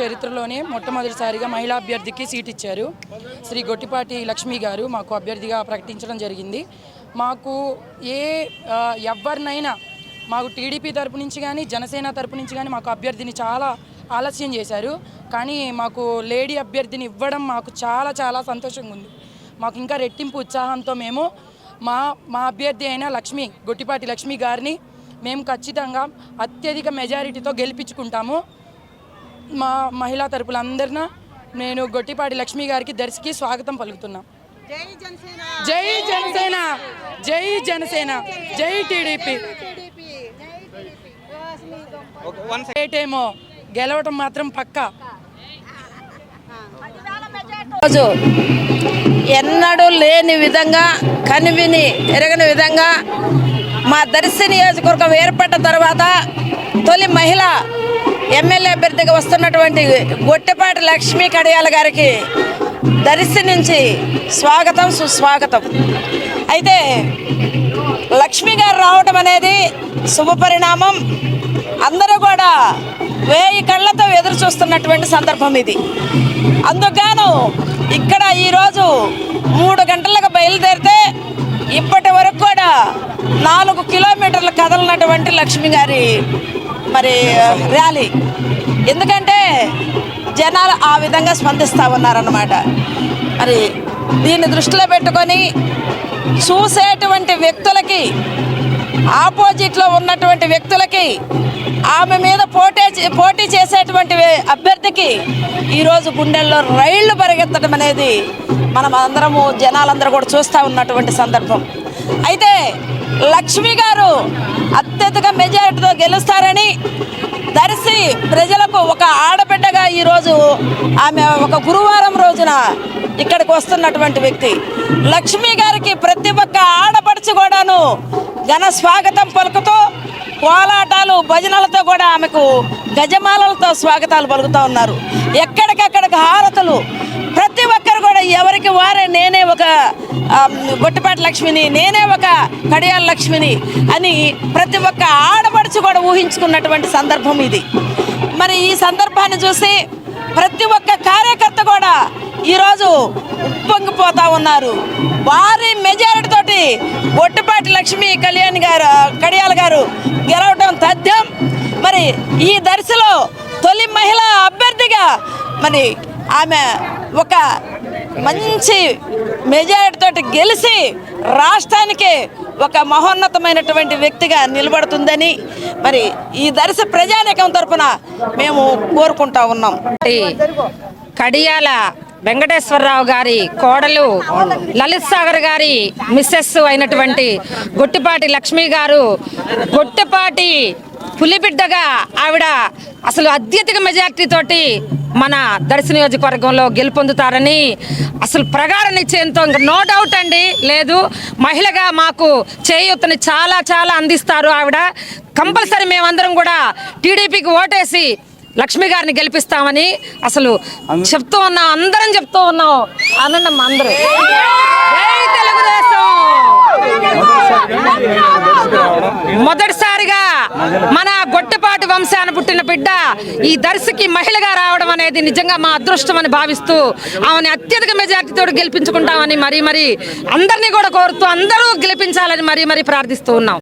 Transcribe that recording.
చరిత్రలోనే మొట్టమొదటిసారిగా మహిళా అభ్యర్థికి సీట్ ఇచ్చారు. శ్రీ గొట్టిపాటి లక్ష్మి గారు మాకు అభ్యర్థిగా ప్రకటించడం జరిగింది. మాకు ఏ ఎవరినైనా మాకు టీడీపీ తరపు నుంచి కానీ జనసేన తరపు నుంచి కానీ మాకు అభ్యర్థిని చాలా ఆలస్యం చేశారు. కానీ మాకు లేడీ అభ్యర్థిని ఇవ్వడం మాకు చాలా చాలా సంతోషంగా ఉంది. మాకు ఇంకా రెట్టింపు ఉత్సాహంతో మేము మా మా అభ్యర్థి అయిన లక్ష్మి గొట్టిపాటి లక్ష్మి గారిని మేము ఖచ్చితంగా అత్యధిక మెజారిటీతో గెలిపించుకుంటాము. మా మహిళా తరపులందరిన నేను గొట్టిపాటి లక్ష్మి గారికి దర్శికి స్వాగతం పలుకుతున్నా. జై జనసేన. జై జనసేన. జై జనసేన. జై టీడీపీ. టీడీపీ. ఏటేమో గెలవటం మాత్రం పక్కా. రోజు ఎన్నడూ లేని విధంగా కనివిని ఎరగని విధంగా మా దర్శి నియోజకవర్గం ఏర్పడ్డ తర్వాత తొలి మహిళ ఎమ్మెల్యే అభ్యర్థిగా వస్తున్నటువంటి గొట్టెపాటి లక్ష్మీ కడియాల గారికి దర్శి నుంచి స్వాగతం సుస్వాగతం. అయితే లక్ష్మి గారు రావటం అనేది శుభపరిణామం అందరూ కూడా వేయి కళ్ళతో ఎదురు చూస్తున్నటువంటి సందర్భం ఇది. అందుకుగాను ఇక్కడ ఈరోజు మూడు గంటలకు బయలుదేరితే ఇప్పటి వరకు కూడా నాలుగు కిలోమీటర్లు కదలనటువంటి లక్ష్మి గారి మరి ర్యాలీ. ఎందుకంటే జనాలు ఆ విధంగా స్పందిస్తూ ఉన్నారన్నమాట. మరి దీన్ని దృష్టిలో పెట్టుకొని చూసేటువంటి వ్యక్తులకి ఆపోజిట్లో ఉన్నటువంటి వ్యక్తులకి ఆమె మీద పోటీ పోటీ చేసేటువంటి అభ్యర్థికి ఈరోజు గుండెల్లో రైళ్ళు పరిగెత్తడం అనేది మనం అందరము జనాలందరూ కూడా చూస్తూ ఉన్నటువంటి సందర్భం. అయితే లక్ష్మి గారు అత్యధిక మెజారిటీతో గెలుస్తారని దర్శి ప్రజలకు ఒక ఆడబిడ్డగా ఈరోజు ఆమె ఒక గురువారం రోజున ఇక్కడికి వస్తున్నటువంటి వ్యక్తి. లక్ష్మి గారికి ప్రతి ఒక్క ఆడపడుచు కూడాను ఘన స్వాగతం పలుకుతూ కోలాటాలు భజనలతో కూడా ఆమెకు గజమాలలతో స్వాగతాలు పలుకుతూ ఉన్నారు. ఎక్కడికక్కడికి హారతులు. ప్రతి ఒక్కరు కూడా ఎవరికి వారే నేనే ఒక గొట్టిపాటి లక్ష్మిని నేనే ఒక కడియాల లక్ష్మిని అని ప్రతి ఒక్క ఆడపడుచు కూడా ఊహించుకున్నటువంటి సందర్భం ఇది. మరి ఈ సందర్భాన్ని చూసి ప్రతి ఒక్క కార్యకర్త కూడా ఈరోజు ఉప్పొంగిపోతా ఉన్నారు. భారీ మెజారిటీ తోటి గొట్టిపాటి లక్ష్మి కళ్యాణ్ గారు కడియాల గారు గెలవడం తథ్యం. మరి ఈ దర్శలో తొలి మహిళా అభ్యర్థిగా మరి ఆమె ఒక మంచి మెజారిటీతో గెలిచి రాష్ట్రానికి ఒక మహోన్నతమైనటువంటి వ్యక్తిగా నిలబడుతుందని మరి ఈ దర్శ ప్రజానేకం తరపున మేము కోరుకుంటా ఉన్నాం. కడియాల వెంకటేశ్వరరావు గారి కోడలు లలిత్ సాగర్ గారి మిస్సెస్ అయినటువంటి గొట్టిపాటి లక్ష్మి గారు గొట్టిపాటి పులిబిడ్డగా ఆవిడ అసలు అత్యధిక మెజార్టీ తోటి మన దర్శన నియోజకవర్గంలో గెలుపొందుతారని అసలు ప్రగాఢ నిశ్చయంతో నో డౌట్ అండి. లేదు మహిళగా మాకు చేయూతని చాలా చాలా అందిస్తారు ఆవిడ. కంపల్సరీ మేమందరం కూడా టీడీపీకి ఓటేసి లక్ష్మి గారిని గెలిపిస్తామని అసలు చెప్తూ ఉన్నాం అందరం చెప్తూ ఉన్నాం. అనండి అందరూ. తెలుగుదేశం! మొదటిసారిగా మన గొట్టపాటి వంశాన పుట్టిన బిడ్డ ఈ దర్శకి మహిళగా రావడం అనేది నిజంగా మా అదృష్టం అని భావిస్తూ ఆమెని అత్యధిక మెజార్టీతో గెలిపించుకుంటామని మరీ మరీ అందరినీ కూడా కోరుతూ అందరూ గెలిపించాలని మరీ మరీ ప్రార్థిస్తూ ఉన్నాం.